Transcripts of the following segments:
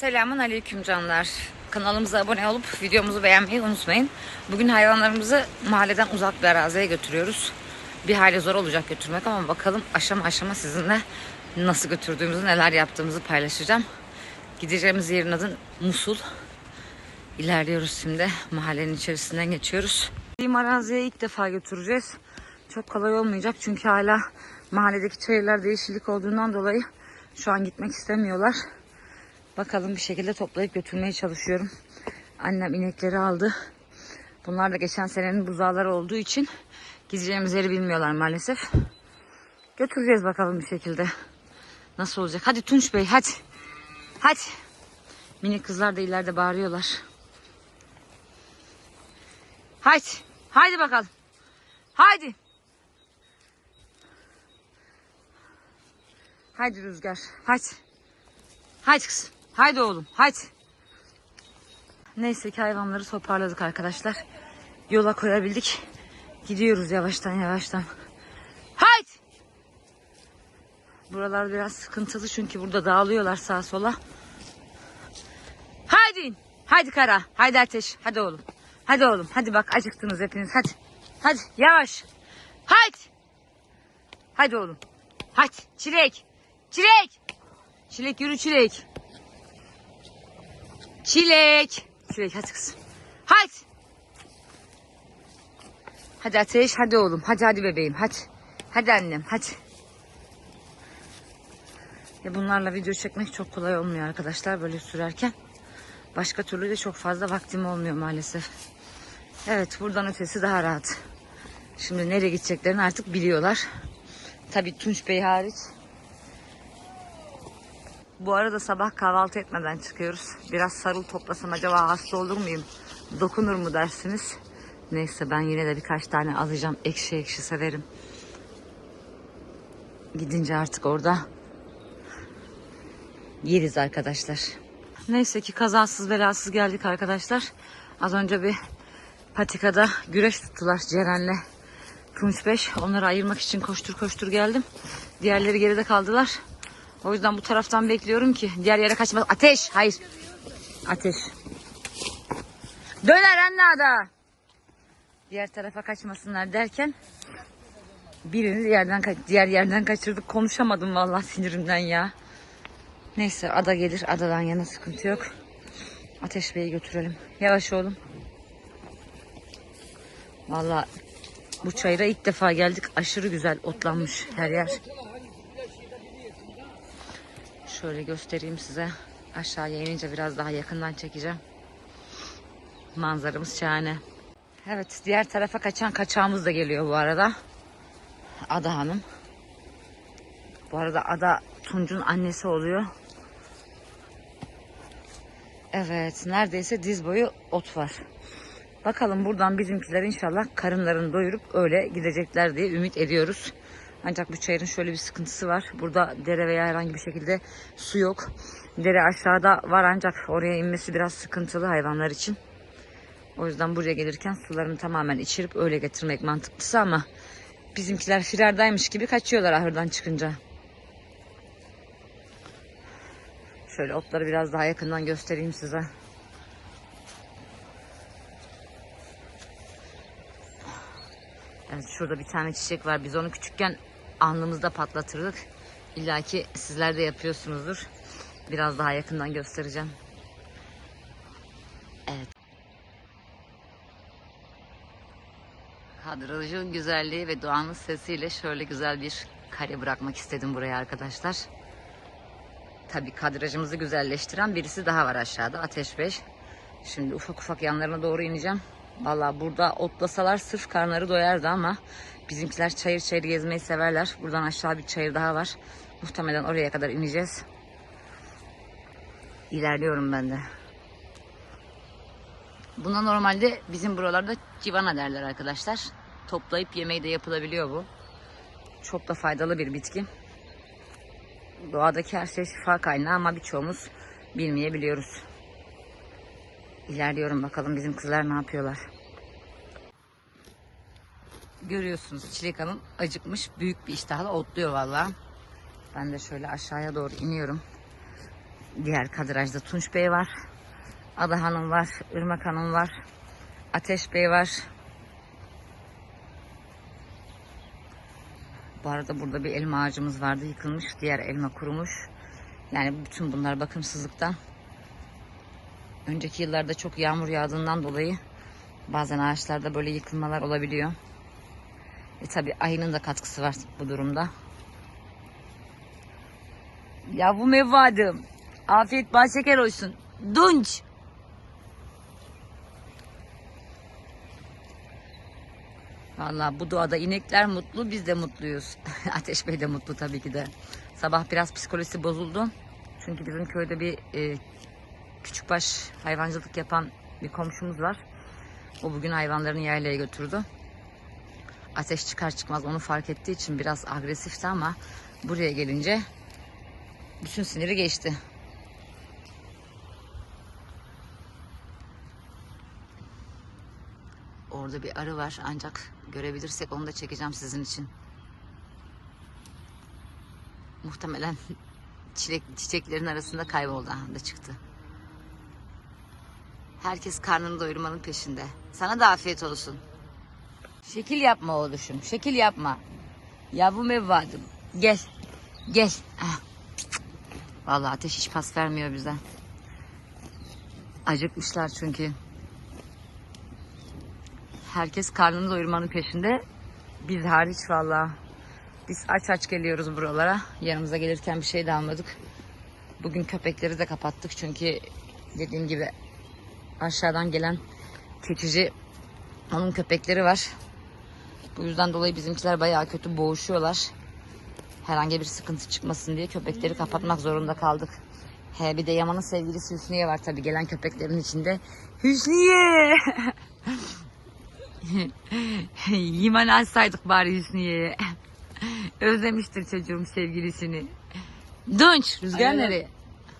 Selamun aleyküm canlar. Kanalımıza abone olup videomuzu beğenmeyi unutmayın. Bugün hayvanlarımızı mahalleden uzak bir araziye götürüyoruz. Bir hayli zor olacak götürmek ama bakalım aşama aşama sizinle nasıl götürdüğümüzü, neler yaptığımızı paylaşacağım. Gideceğimiz yerin adı Musul. İlerliyoruz şimdi. Mahallenin içerisinden geçiyoruz. Bizim araziye ilk defa götüreceğiz. Çok kolay olmayacak çünkü hala mahalledeki çayırlarda yeşillik olduğundan dolayı şu an gitmek istemiyorlar. Bakalım bir şekilde toplayıp götürmeye çalışıyorum. Annem inekleri aldı. Bunlar da geçen senenin buzağları olduğu için gideceğimiz yeri bilmiyorlar maalesef. Götüreceğiz bakalım bir şekilde. Nasıl olacak? Hadi Tunç Bey hadi. Hadi. Minik kızlar da ileride bağırıyorlar. Haydi. Haydi bakalım. Haydi. Haydi Rüzgar. Haydi. Haydi kızım. Haydi oğlum. Haydi. Neyse ki hayvanları toparladık arkadaşlar. Yola koyabildik. Gidiyoruz yavaştan yavaştan. Haydi. Buralar biraz sıkıntılı çünkü burada dağılıyorlar sağa sola. Haydi. Haydi Kara. Haydi Ateş. Hadi oğlum. Hadi oğlum. Hadi bak acıktınız hepiniz. Hadi. Hadi yavaş. Haydi. Hadi oğlum. Hadi. Çilek. Çilek. Çilek yürü çilek. Çilek. Çilek hadi kızım. Hadi. Hadi Ateş hadi oğlum. Hadi hadi bebeğim hadi. Hadi annem hadi. Ya bunlarla video çekmek çok kolay olmuyor arkadaşlar böyle sürerken. Başka türlü de çok fazla vaktim olmuyor maalesef. Evet buradan ötesi daha rahat. Şimdi nereye gideceklerini artık biliyorlar. Tabii Tunç Bey hariç. Bu arada sabah kahvaltı etmeden çıkıyoruz. Biraz sarıl toplasam acaba hasta olur muyum? Dokunur mu dersiniz? Neyse ben yine de birkaç tane alacağım. Ekşi ekşi severim. Gidince artık orada yeriz arkadaşlar. Neyse ki kazasız belasız geldik arkadaşlar. Az önce bir patikada güreş tuttular Ceren'le Tunç Beş. Onları ayırmak için koştur koştur geldim. Diğerleri geride kaldılar. O yüzden bu taraftan bekliyorum ki diğer yere kaçmaz. Ateş! Hayır. Ateş. Döner anne Diğer tarafa kaçmasınlar derken birini yerden diğer yerden kaçırdık. Konuşamadım vallahi sinirimden ya. Neyse ada gelir. Adadan yana sıkıntı yok. Ateş Bey'i götürelim. Yavaş oğlum. Vallahi bu çayıra ilk defa geldik. Aşırı güzel otlanmış her yer. Şöyle göstereyim size. Aşağıya inince biraz daha yakından çekeceğim. Manzaramız şahane. Evet diğer tarafa kaçan kaçağımız da geliyor bu arada. Ada Hanım. Bu arada Ada Tunç'un annesi oluyor. Evet neredeyse diz boyu ot var. Bakalım buradan bizimkiler inşallah karınlarını doyurup öyle gidecekler diye ümit ediyoruz. Ancak bu çayırın şöyle bir sıkıntısı var. Burada dere veya herhangi bir şekilde su yok. Dere aşağıda var ancak oraya inmesi biraz sıkıntılı hayvanlar için. O yüzden buraya gelirken sularını tamamen içirip öyle getirmek mantıklısı ama bizimkiler firardaymış gibi kaçıyorlar ahırdan çıkınca. Şöyle otları biraz daha yakından göstereyim size. Evet şurada bir tane çiçek var. Biz onu küçükken alnımızda patlatırdık. İlla ki sizler de yapıyorsunuzdur. Biraz daha yakından göstereceğim. Evet. Kadrajın güzelliği ve doğanın sesiyle şöyle güzel bir kare bırakmak istedim buraya arkadaşlar. Tabii kadrajımızı güzelleştiren birisi daha var aşağıda. Ateş Beş. Şimdi ufak ufak yanlarına doğru ineceğim. Valla burada otlasalar sırf karnları doyardı ama bizimkiler çayır çayır gezmeyi severler. Buradan aşağı bir çayır daha var. Muhtemelen oraya kadar ineceğiz. İlerliyorum ben de. Buna normalde bizim buralarda civana derler arkadaşlar. Toplayıp yemeği de yapılabiliyor bu. Çok da faydalı bir bitki. Doğadaki her şey şifa kaynağı ama birçoğumuz bilmeyebiliyoruz. İlerliyorum bakalım bizim kızlar ne yapıyorlar. Görüyorsunuz Çilek Hanım acıkmış büyük bir iştahla otluyor valla. Ben de şöyle aşağıya doğru iniyorum. Diğer kadrajda Tunç Bey var. Ada Hanım var. Irmak Hanım var. Ateş Bey var. Bu arada burada bir elma ağacımız vardı yıkılmış. Diğer elma kurumuş. Yani bütün bunlar bakımsızlıktan. Önceki yıllarda çok yağmur yağdığından dolayı bazen ağaçlarda böyle yıkılmalar olabiliyor. E tabi ayının da katkısı var bu durumda. Yavrum evladım. Afiyet bal şeker olsun. Dunç. Vallahi bu doğada inekler mutlu, biz de mutluyuz. Ateş Bey de mutlu tabii ki de. Sabah biraz psikolojisi bozuldu. Çünkü bizim köyde bir e, küçükbaş hayvancılık yapan bir komşumuz var. O bugün hayvanlarını yaylaya götürdü. Ateş çıkar çıkmaz onu fark ettiği için biraz agresifti ama buraya gelince bütün siniri geçti. Orada bir arı var ancak görebilirsek onu da çekeceğim sizin için. Muhtemelen çilek, çiçeklerin arasında kayboldu aha da çıktı. Herkes karnını doyurmanın peşinde. Sana da afiyet olsun. Şekil yapma oğluşum. Şekil yapma. Yavrum evladım. Gel. Gel. Ah. Vallahi ateş hiç pas vermiyor bize. Acıkmışlar çünkü. Herkes karnını doyurmanın peşinde. Biz hariç vallahi. Biz aç aç geliyoruz buralara. Yanımıza gelirken bir şey de almadık. Bugün köpekleri de kapattık çünkü dediğim gibi aşağıdan gelen keçici onun köpekleri var. Bu yüzden dolayı bizimkiler bayağı kötü boğuşuyorlar. Herhangi bir sıkıntı çıkmasın diye köpekleri kapatmak zorunda kaldık. He bir de Yaman'ın sevgilisi Hüsniye var tabii gelen köpeklerin içinde. Hüsniye! Yimen açsaydık bari Hüsniye'ye. Özlemiştir çocuğum sevgilisini. Dönç, rüzgar Aynen. nereye?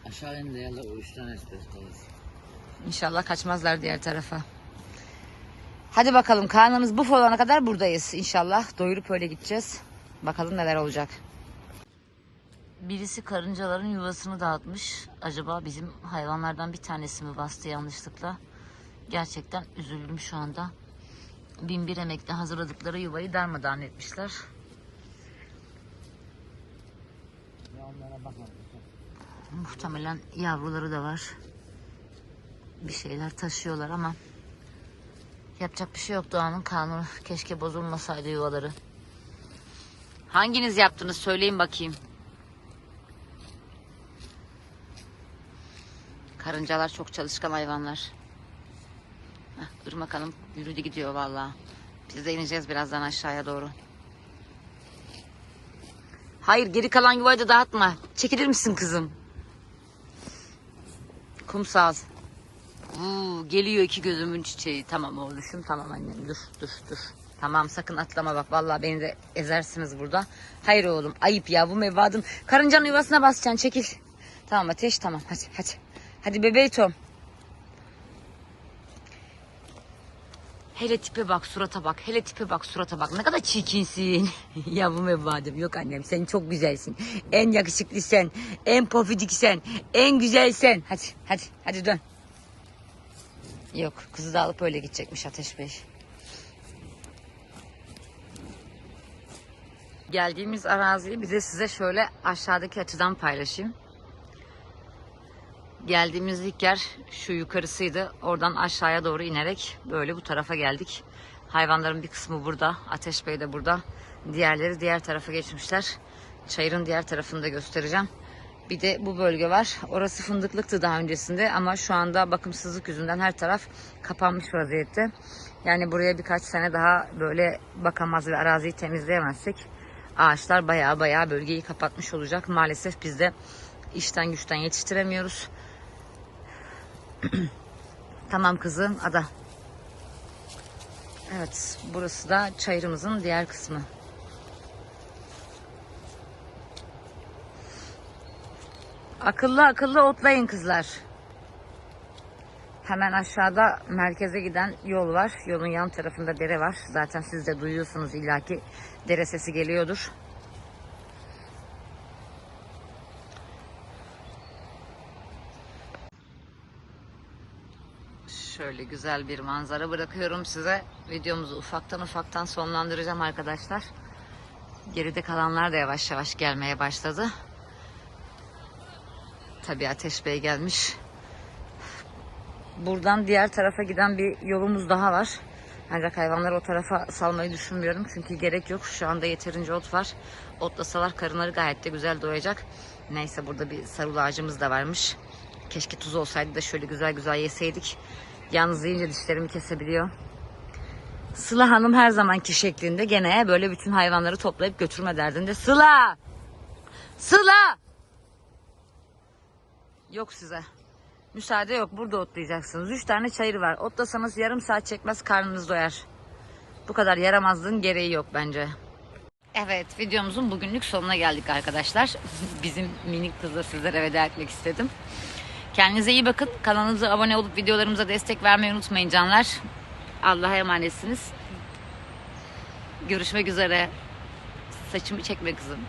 Aşağı indi ya o üç tane. İnşallah kaçmazlar diğer tarafa. Hadi bakalım karnımız buf olana kadar buradayız inşallah. Doyurup öyle gideceğiz. Bakalım neler olacak. Birisi karıncaların yuvasını dağıtmış. Acaba bizim hayvanlardan bir tanesi mi bastı yanlışlıkla? Gerçekten üzüldüm şu anda. Bin bir emekle hazırladıkları yuvayı darmadağın etmişler. Muhtemelen yavruları da var. Bir şeyler taşıyorlar ama yapacak bir şey yok doğanın kanunu. Keşke bozulmasaydı yuvaları. Hanginiz yaptınız söyleyin bakayım. Karıncalar çok çalışkan hayvanlar. Heh, Irmak Hanım yürüdü gidiyor vallahi. Biz de ineceğiz birazdan aşağıya doğru. Hayır geri kalan yuvayı da dağıtma. Çekilir misin kızım? Kumsal. Vuu, geliyor iki gözümün çiçeği. Tamam oğluşum tamam annem dur dur dur. Tamam sakın atlama bak vallahi beni de ezersiniz burada. Hayır oğlum ayıp ya bu evladım. Karıncanın yuvasına basacaksın çekil. Tamam ateş tamam hadi hadi. Hadi bebeği Tom. Hele tipe bak surata bak. Hele tipe bak surata bak. Ne kadar çirkinsin. Yavrum evladım. Yok annem sen çok güzelsin. En yakışıklı sen. En pofidik sen. En güzel sen. Hadi hadi hadi dön. Yok kızı da alıp öyle gidecekmiş Ateş Bey. Geldiğimiz araziyi bize size şöyle aşağıdaki açıdan paylaşayım. Geldiğimiz ilk yer şu yukarısıydı. Oradan aşağıya doğru inerek böyle bu tarafa geldik. Hayvanların bir kısmı burada. Ateş Bey de burada. Diğerleri diğer tarafa geçmişler. Çayırın diğer tarafını da göstereceğim. Bir de bu bölge var. Orası fındıklıktı daha öncesinde ama şu anda bakımsızlık yüzünden her taraf kapanmış vaziyette. Yani buraya birkaç sene daha böyle bakamaz ve araziyi temizleyemezsek ağaçlar baya baya bölgeyi kapatmış olacak. Maalesef biz de işten güçten yetiştiremiyoruz. tamam kızım ada. Evet burası da çayırımızın diğer kısmı. Akıllı akıllı otlayın kızlar. Hemen aşağıda merkeze giden yol var. Yolun yan tarafında dere var. Zaten siz de duyuyorsunuz illaki dere sesi geliyordur. Şöyle güzel bir manzara bırakıyorum size. Videomuzu ufaktan ufaktan sonlandıracağım arkadaşlar. Geride kalanlar da yavaş yavaş gelmeye başladı. Tabii Ateş Bey gelmiş. Buradan diğer tarafa giden bir yolumuz daha var. Ancak hayvanları o tarafa salmayı düşünmüyorum. Çünkü gerek yok. Şu anda yeterince ot var. Otlasalar karınları gayet de güzel doyacak. Neyse burada bir sarul ağacımız da varmış. Keşke tuz olsaydı da şöyle güzel güzel yeseydik. Yalnız yiyince dişlerimi kesebiliyor. Sıla Hanım her zamanki şeklinde gene böyle bütün hayvanları toplayıp götürme derdinde. Sıla! Sıla! Yok size. Müsaade yok. Burada otlayacaksınız. Üç tane çayır var. Otlasanız yarım saat çekmez karnınız doyar. Bu kadar yaramazlığın gereği yok bence. Evet videomuzun bugünlük sonuna geldik arkadaşlar. Bizim minik kızla sizlere veda etmek istedim. Kendinize iyi bakın. Kanalımıza abone olup videolarımıza destek vermeyi unutmayın canlar. Allah'a emanetsiniz. Görüşmek üzere. Saçımı çekme kızım.